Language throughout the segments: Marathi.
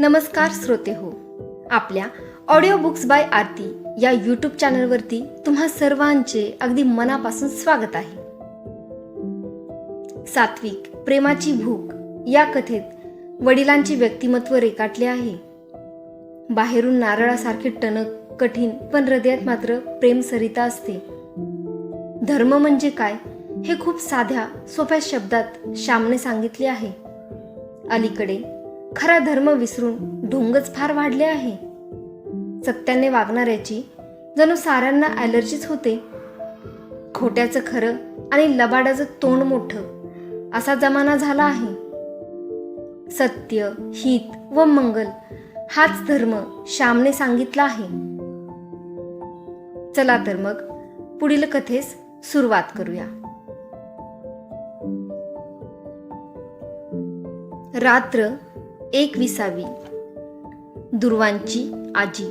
नमस्कार श्रोते हो. आपल्या ऑडिओ बुक्स बाय आरती या यूट्यूब चॅनलवरती तुम्हा सर्वांचे अगदी मनापासून स्वागत आहे. सात्विक प्रेमाची भूक या कथेत वडिलांचे व्यक्तिमत्व रेखाटले आहे. बाहेरून नारळासारखे टणक कठीण पण हृदयात मात्र प्रेम सरिता असते. धर्म म्हणजे काय हे खूप साध्या सोप्या शब्दात श्यामने सांगितले आहे. अलीकडे खरा धर्म विसरून ढोंगच फार वाढले आहे. सत्याने वागणाऱ्याची जणू साऱ्यांना ॲलर्जीच होते. खोट्याचं खरं आणि लबाडाचं तोंड मोठं असा जमाना झाला आहे. सत्य हित व मंगल हाच धर्म श्यामने सांगितला आहे. चला तर मग पुढील कथेस सुरुवात करूया. रात्र एक विसावी दुर्वांची आजी.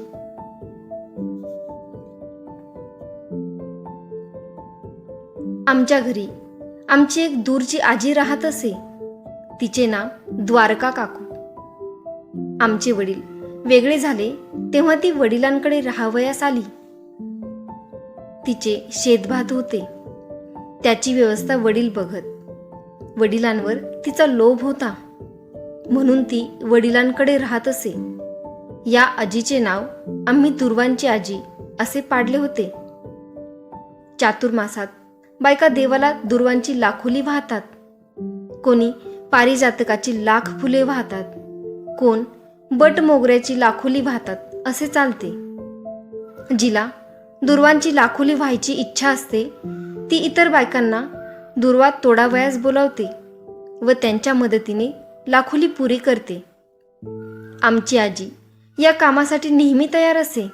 आमच्या घरी आमची एक दूरची आजी राहत असे. तिचे नाव द्वारका काकू. आमचे वडील वेगळे झाले तेव्हा ती वडिलांकडे राहावयास आली. तिचे शेतभात होते. त्याची व्यवस्था वडील बघत. वडिलांवर तिचा लोभ होता. म्हणून ती वडिलांकडे राहत असे. या आजीचे नाव आम्ही दुर्वांची आजी असे पाडले होते. चातुर्मासात बायका देवाला दुर्वांची लाखोली वाहतात. कोणी पारिजातकाची लाख फुले वाहतात. कोण बट मोगऱ्याची लाखोली वाहतात असे चालते. जिला दुर्वांची लाखोली व्हायची इच्छा असते ती इतर बायकांना दुर्वा तोडावयास बोलावते व त्यांच्या मदतीने लाखोली पुरी करते. आमची आजी या कामासाठी नेहमी तयार असे.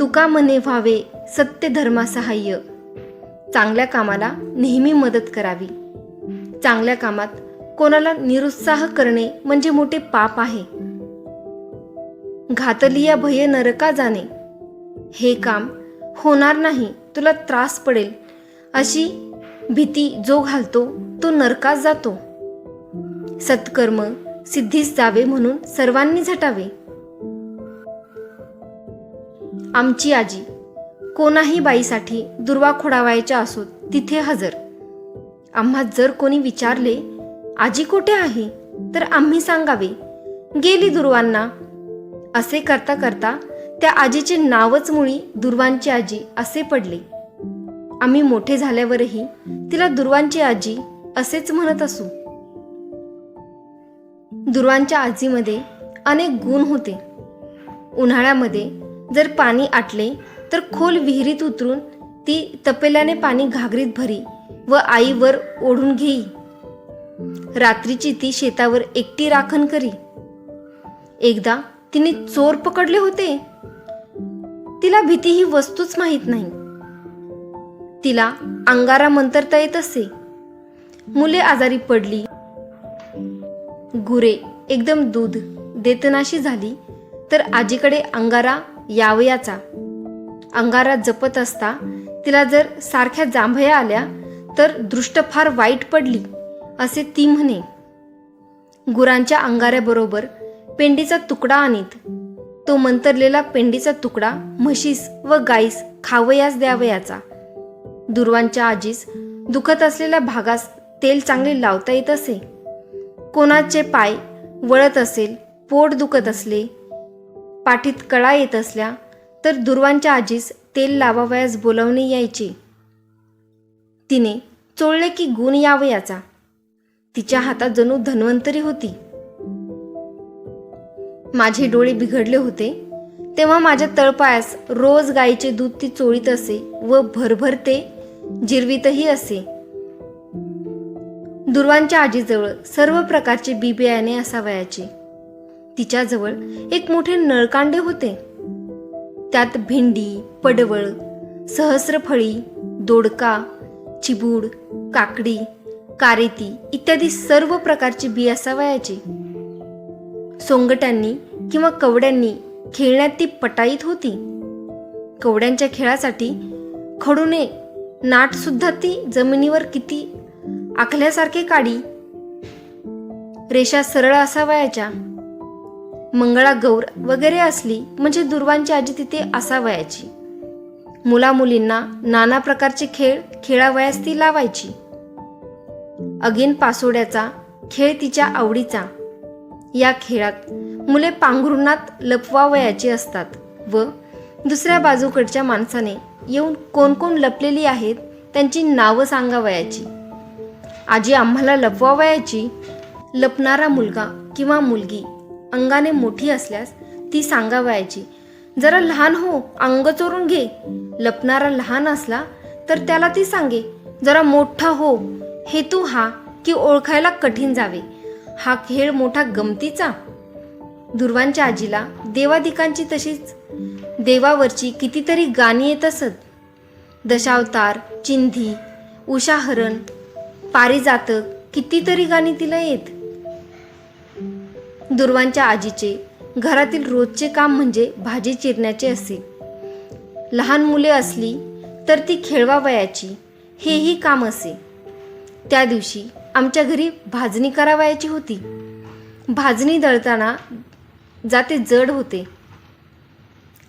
तुका म्हणे व्हावे सत्य धर्मासहाय्य चांगल्या कामाला नेहमी मदत करावी. चांगल्या कामात कोणाला निरुत्साह करणे म्हणजे मोठे पाप आहे. घातलिया भय नरका जाणे. हे काम होणार नाही तुला त्रास पडेल. अशी भीती जो घालतो तो नरकास जातो. सत्कर्म सिद्धीस जावे म्हणून सर्वांनी झटावे. आमची आजी कोणाही बाईसाठी दुर्वा खोडावायच्या असोत तिथे हजर. आम्हा जर कोणी विचारले आजी कुठे आहे? तर आम्ही सांगावे गेली दुर्वांना. असे करता करता त्या आजीचे नावच मुळी दुर्वांची आजी असे पडले. आम्ही मोठे झाल्यावरही तिला दुर्वांची आजी असेच म्हणत असू. दुर्वांच्या आजीमध्ये अनेक गुण होते. उन्हाळ्यामध्ये जर पाणी आटले तर खोल विहिरीत उतरून ती तपेल्याने पाणी घागरीत भरी व आईवर ओढून घेई. रात्रीची ती शेतावर एकटी राखण करी. एकदा तिने चोर पकडले होते. तिला भीती ही वस्तूच माहीत नाही. तिला अंगारा मंतरता येत असे. मुले आजारी पडली. गुरे एकदम दूध देतनाशी झाली तर आजीकडे अंगारा यावयाचा. अंगारा जपत असता तिला जर सारख्या जांभया आल्या तर दृष्ट फार वाईट पडली असे ती म्हणे. गुरांच्या अंगाऱ्याबरोबर पेंडीचा तुकडा आणीत. तो मंतरलेला पेंडीचा तुकडा म्हशीस व गाईस खावयास द्यावयाचा. दुर्वांच्या आजीस दुखत असलेल्या भागास तेल चांगले लावता येत असे? कोणाचे पाय वळत असेल पोट दुखत असले पाठीत कळा येत असल्या तर दुर्वांच्या आजीस तेल लावावयास बोलावणे यायचे. तिने चोळले की गुण यावयाचा तिच्या हातात जणू धन्वंतरी होती. माझे डोळे बिघडले होते तेव्हा माझ्या तळपायास रोज गाईचे दूध ती चोळीत असे व भरभर ते जिरवीतही असे. दुर्वांच्या आजीजवळ सर्व प्रकारचे बी बियाणे असावयाचे. तिच्याजवळ एक मोठे नळकांडे होते. त्यात भेंडी पडवळ सहस्रफळी दोडका चिबूड काकडी कारेती इत्यादी सर्व प्रकारची बी असावयाचे. सोंगट्यांनी किंवा कवड्यांनी खेळण्यात ती पटाईत होती. कवड्यांच्या खेळासाठी खडूने नाटसुद्धा ती जमिनीवर किती आखल्यासारखे काडी. रेषा सरळ असावयाच्या. मंगळा गौर वगैरे असली म्हणजे दुर्वांची आजी तिथे असावयाची. मुलामुलींना नाना प्रकारचे खेळ खेळावयास ती लावायची. अगीन पासोड्याचा खेळ तिच्या आवडीचा. या खेळात मुले पांघरुणात लपवावयाची असतात व दुसऱ्या बाजूकडच्या माणसाने येऊन कोण कोण लपलेली आहेत त्यांची नावं सांगावयाची. आजी आम्हाला लपवावयाची लपणारा मुलगा किंवा मुलगी अंगाने मोठी असल्यास ती सांगावयाची. जरा लहान हो अंग चोरून घे. लपणारा लहान असला तर त्याला ती सांगे जरा मोठा हो. हेतू हा की ओळखायला कठीण जावे. हा खेळ मोठा गमतीचा. दुर्वांच्या आजीला देवादिकांची तशीच. देवावरची कितीतरी गाणी येत असत. दशावतार चिंधी उषाहरण पारिजातक कितीतरी गाणी तिला येत. दुर्वांच्या आजीचे घरातील रोजचे काम म्हणजे भाजी चिरण्याचे असे. लहान मुले असली तर ती खेळवावयाची हेही काम असे. त्या दिवशी आमच्या घरी भाजणी करावयाची होती. भाजणी दळताना जाते जड होते.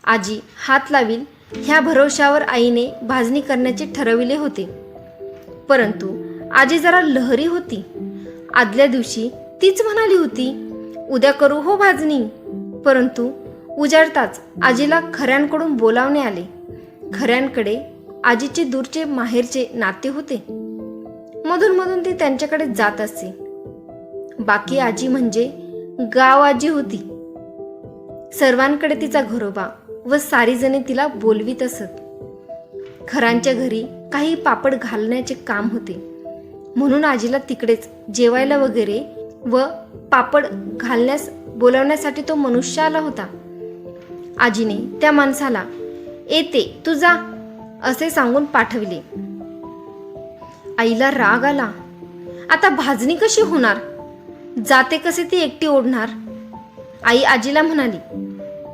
आजी हात लावील ह्या भरोशावर आईने भाजणी करण्याचे ठरविले होते. परंतु आजी जरा लहरी होती. आदल्या दिवशी तीच म्हणाली होती उद्या करू हो भाजणी परंतु उजाडताच आजीला खऱ्यांकडून बोलावणे आले. खऱ्यांकडे आजीचे दूरचे माहेरचे नाते होते. मधून मधून ती त्यांच्याकडे जात असे. बाकी आजी म्हणजे गाव आजी होती. सर्वांकडे तिचा घरोबा व सारी जणे तिला बोलवीत असत. खरांच्या घरी काही पापड घालण्याचे काम होते. म्हणून आजीला तिकडेच जेवायला वगैरे व पापड घालण्यास बोलवण्यासाठी तो मनुष्य आला होता. आजीने त्या माणसाला येते तू जा असे सांगून पाठविले. आईला राग आला. आता भाजणी कशी होणार? जाते कसे ती एकटी ओढणार? आई आजीला म्हणाली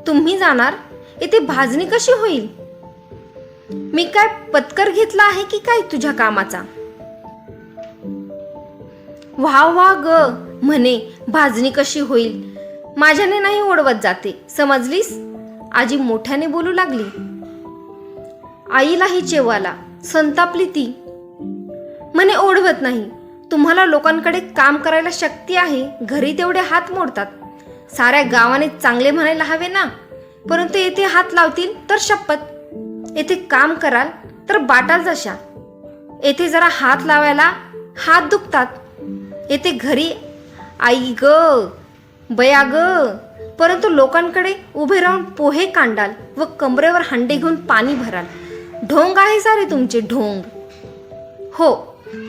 तुम्ही जाणार येथे भाजणी कशी होईल? मी काय पत्कर घेतला आहे की काय तुझ्या कामाचा? वा वा ग म्हणे भाजणी कशी होईल? माझ्याने नाही ओढवत जाते समजलीस? आजी मोठ्याने बोलू लागली. आईलाही चेवाला संतापली ती. म्हणे ओढवत नाही. तुम्हाला लोकांकडे काम करायला शक्ती आहे घरी तेवढे हात मोडतात. साऱ्या गावाने चांगले म्हणायला हवे ना? परंतु येथे हात लावतील तर शपथ. येथे काम कराल तर बाटाल जशा. येथे जरा हात लावायला हात दुखतात. येते घरी. आई ग बया ग. परंतु लोकांकडे उभे राहून पोहे कांडाल व कमरेवर हंडे घेऊन पाणी भराल. ढोंग आहे सारे तुमचे ढोंग. हो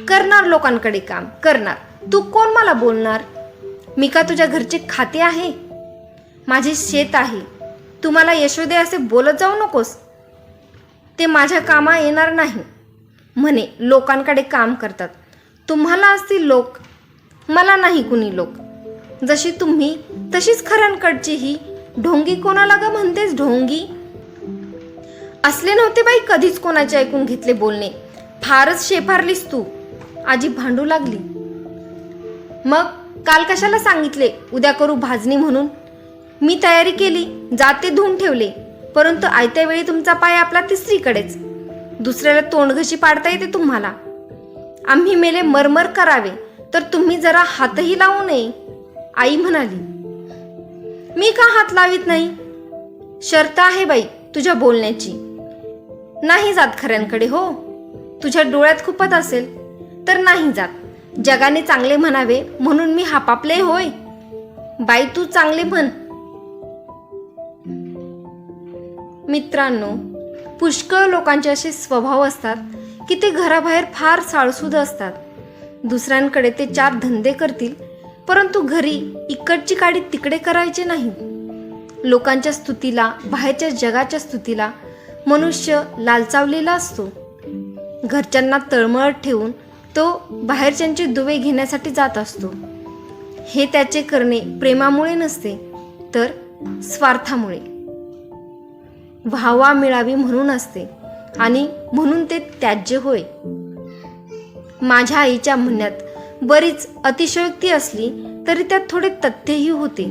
करणार लोकांकडे काम करणार. तू कोण मला बोलणार? मी का तुझ्या घरचे खाते आहे? माझे शेत आहे. तुम्हाला यशोदे असे बोलत जाऊ नकोस. ते माझ्या कामा येणार नाही. म्हणे लोकांकडे काम करतात. तुम्हाला असतील लोक मला नाही कुणी लोक. जशी तुम्ही तशीच खऱ्यांकडची ही ढोंगी कोणाला ग म्हणतेस ढोंगी? असले नव्हते बाई कधीच कोणाचे ऐकून घेतले बोलणे. फारच शेफारलीस तू. आजी भांडू लागली. मग काल कशाला सांगितले उद्या करू भाजणी म्हणून? मी तयारी केली जाते धुवून ठेवले. परंतु आयत्या वेळी तुमचा पाय आपला तिसरीकडेच. दुसऱ्याला तोंडघशी पाडता येते तुम्हाला. आम्ही मेले मरमर करावे. तर तुम्ही जरा हातही लावू नये. आई म्हणाली मी का हात लावित नाही? शर्त आहे बाई तुझ्या बोलण्याची. नाही जात खऱ्यांकडे हो. तुझ्या डोळ्यात खूपच असेल तर नाही जात. जगाने चांगले म्हणावे म्हणून मी हापापले होय. बाई तू चांगले म्हण. मित्रांनो पुष्कळ लोकांचे असे स्वभाव असतात की ते घराबाहेर फार साळसूद असतात. दुसऱ्यांकडे ते चार धंदे करतील परंतु घरी इकडची काडी तिकडे करायचे नाही. लोकांच्या स्तुतीला बाहेरच्या जगाच्या स्तुतीला मनुष्य लालचावलेला असतो. घरच्यांना तळमळत ठेवून तो बाहेरच्यांचे दुवे घेण्यासाठी जात असतो. हे त्याचे करणे प्रेमामुळे नसते तर स्वार्थामुळे. व्हावा मिळावी म्हणून असते आणि म्हणून ते त्याज्य होय. माझ्या आईच्या म्हणण्यात. बरीच अतिशयोक्ती असली तरी त्यात थोडे तथ्यही होते.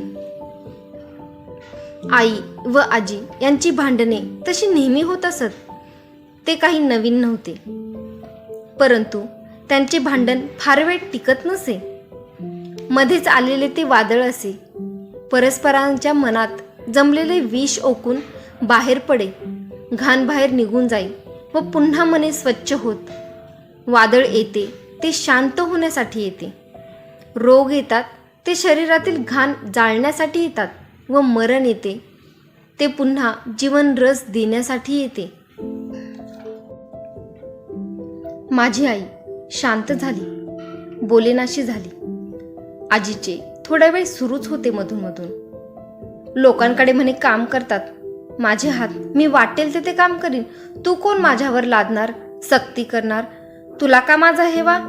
आई व आजी यांची भांडणे तशी नेहमी होत असत. ते काही नवीन नव्हते. परंतु त्यांचे भांडण फार वेळ टिकत नसे. मध्येच आलेले ते वादळ असे. परस्परांच्या मनात जमलेले विष ओकून बाहेर पडे. घाण बाहेर निघून जाई व पुन्हा मने स्वच्छ होत. वादळ येते ते शांत होण्यासाठी येते. रोग येतात ते शरीरातील घाण जाळण्यासाठी येतात व मरण येते. ते पुन्हा जीवन रस देण्यासाठी येते. माझी आई शांत झाली बोलेनाशी झाली. आजीचे थोडा वेळ सुरूच होते मधून मधून लोकांकडे म्हणे काम करतात. माझे हात मी वाटेल ते ते काम करीन. तू कोण माझ्यावर लादणार सक्ती करणार तुला का माझा हेवा?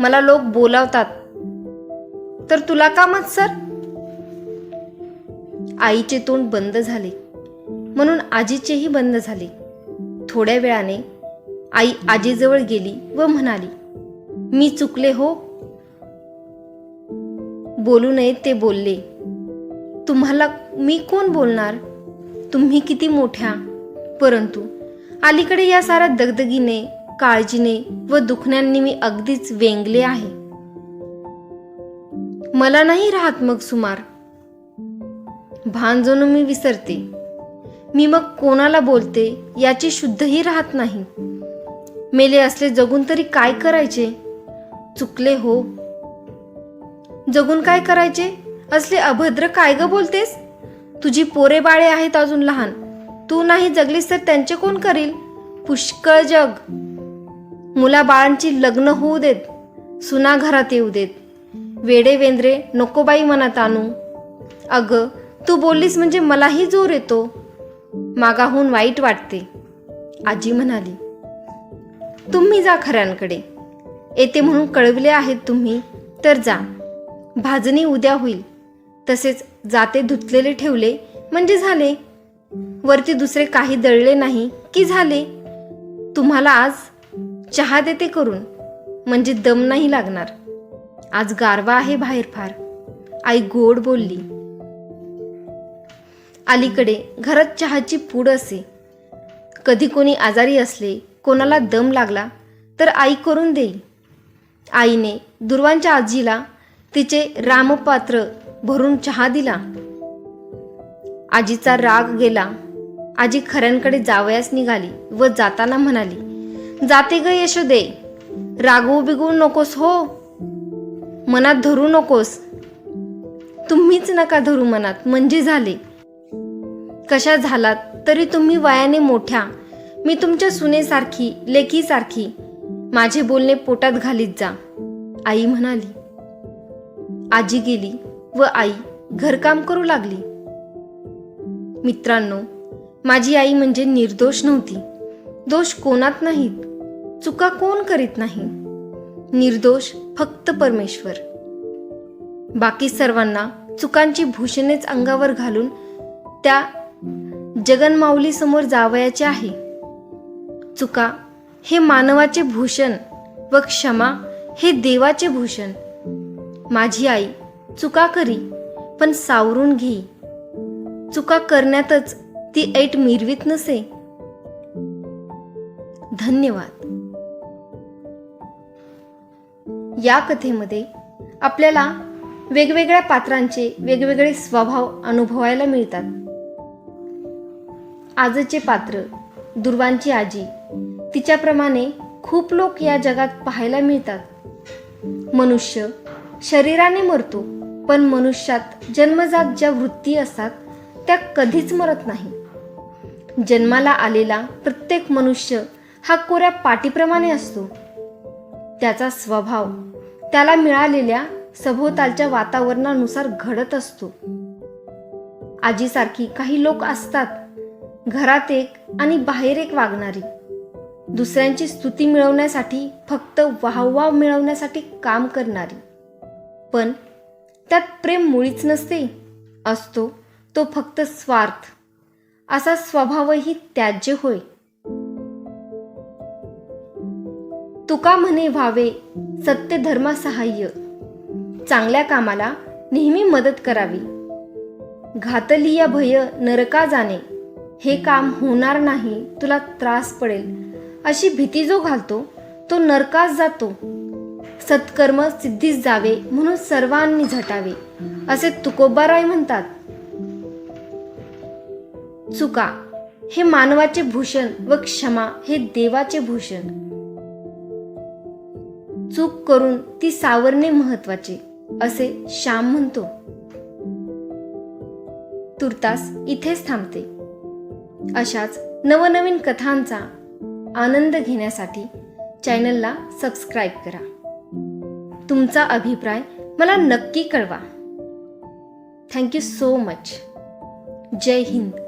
मला लोक बोलावतात. तर तुला का मत सर? आईचे तोंड बंद झाले. म्हणून आजीचेही बंद झाले. थोड्या वेळाने आई आजीजवळ गेली व म्हणाली मी चुकले हो. बोलू नये ते बोलले. तुम्हाला मी कोण बोलणार? तुम्ही किती मोठ्या? परंतु अलीकडे या साऱ्या दगदगीने काळजीने व दुखण्यांनी मी अगदीच वेंगले आहे. मला नाही राहत मग सुमार. भान जणू मी विसरते. मी मग कोणाला बोलते याची शुद्धही राहत नाही. मेले असले जगून तरी काय करायचे? चुकले हो. जगून काय करायचे? असले अभद्र काय ग बोलतेस? तुझी पोरे बाळे आहेत अजून लहान. तू नाही जगलीस तर त्यांचे कोण करील? पुष्कळ जग. मुला बाळांची लग्न होऊ देत सुना घरात येऊ देत. वेडे वेंद्रे नकोबाई मनात आणू. अग तू बोललीस म्हणजे मलाही जोर येतो. मागाहून वाईट वाटते. आजी म्हणाली तुम्ही जा खऱ्यांकडे. येते म्हणून कळविले आहेत तुम्ही तर जा. भाजणी उद्या होईल. तसेच जाते धुतलेले ठेवले म्हणजे झाले. वरती दुसरे काही दळले नाही की झाले? तुम्हाला आज चहा देते करून. म्हणजे दम नाही लागणार. आज गारवा आहे बाहेर फार. आई गोड बोलली. अलीकडे घरात चहाची पूड असे. कधी कोणी आजारी असले कोणाला दम लागला तर आई करून देई आईने दुर्वांच्या आजीला तिचे रामपात्र भरून चहा दिला. आजीचा राग गेला. आजी खऱ्यांकडे जावयास निघाली व जाताना म्हणाली जाते ग यशोदे. रागवू बिगवू नकोस हो. मनात धरू नकोस. तुम्हीच नका धरू मनात म्हणजे झाले. कशा झालात तरी तुम्ही वयाने मोठ्या. मी तुमच्या सुनेसारखी लेकीसारखी. माझे बोलणे पोटात घालीत जा. आई म्हणाली. आजी गेली व आई घरकाम करू लागली. मित्रांनो माझी आई म्हणजे निर्दोष नव्हती. दोष कोणात नाहीत. चुका कोण करीत नाही? निर्दोष फक्त परमेश्वर. बाकी सर्वांना चुकांची भूषणेच अंगावर घालून त्या जगनमाऊलीसमोर जावयाचे आहे. चुका हे मानवाचे भूषण व क्षमा हे देवाचे भूषण. माझी आई चुका करी पण सावरून घेई चुका करण्यातच ती ऐट मिरवीत नसे. धन्यवाद. या कथेमध्ये आपल्याला वेगवेगळ्या पात्रांचे वेगवेगळे स्वभाव अनुभवायला मिळतात. आजचे पात्र दुर्वांची आजी. तिच्याप्रमाणे खूप लोक या जगात पाहायला मिळतात. मनुष्य शरीराने मरतो पण मनुष्यात जन्मजात ज्या वृत्ती असतात त्या कधीच मरत नाही. जन्माला आलेला प्रत्येक मनुष्य हा कोऱ्या पाटीप्रमाणे असतो. त्याचा स्वभाव त्याला मिळालेल्या सभोवतालच्या वातावरणानुसार घडत असतो. आजीसारखी काही लोक असतात. घरात एक आणि बाहेर एक वागणारी. दुसऱ्यांची स्तुती मिळवण्यासाठी फक्त वाहवा मिळवण्यासाठी काम करणारी. पण त्यात प्रेम मुळीच नसते. असतो तो फक्त स्वार्थ. असा स्वभावही त्याज्य होय. तुका म्हणे व्हावे सत्य धर्मासहाय्य. चांगल्या कामाला नेहमी मदत करावी. घातली या भय नरका जाणे. हे काम होणार नाही तुला त्रास पडेल. अशी भीती जो घालतो तो नरकास जातो. सत्कर्म सिद्धीस जावे म्हणून सर्वांनी झटावे असे तुकोबाराय म्हणतात. चुका हे मानवाचे भूषण व क्षमा हे देवाचे भूषण. चूक करून ती सावरणे महत्त्वाचे असे श्याम म्हणतो. तुर्तास इथेच थांबते. अशाच नवनवीन कथांचा आनंद घेण्यासाठी चॅनलला सबस्क्राईब करा. तुमचा अभिप्राय मला नक्की कळवा. Thank you so much. Jai Hind.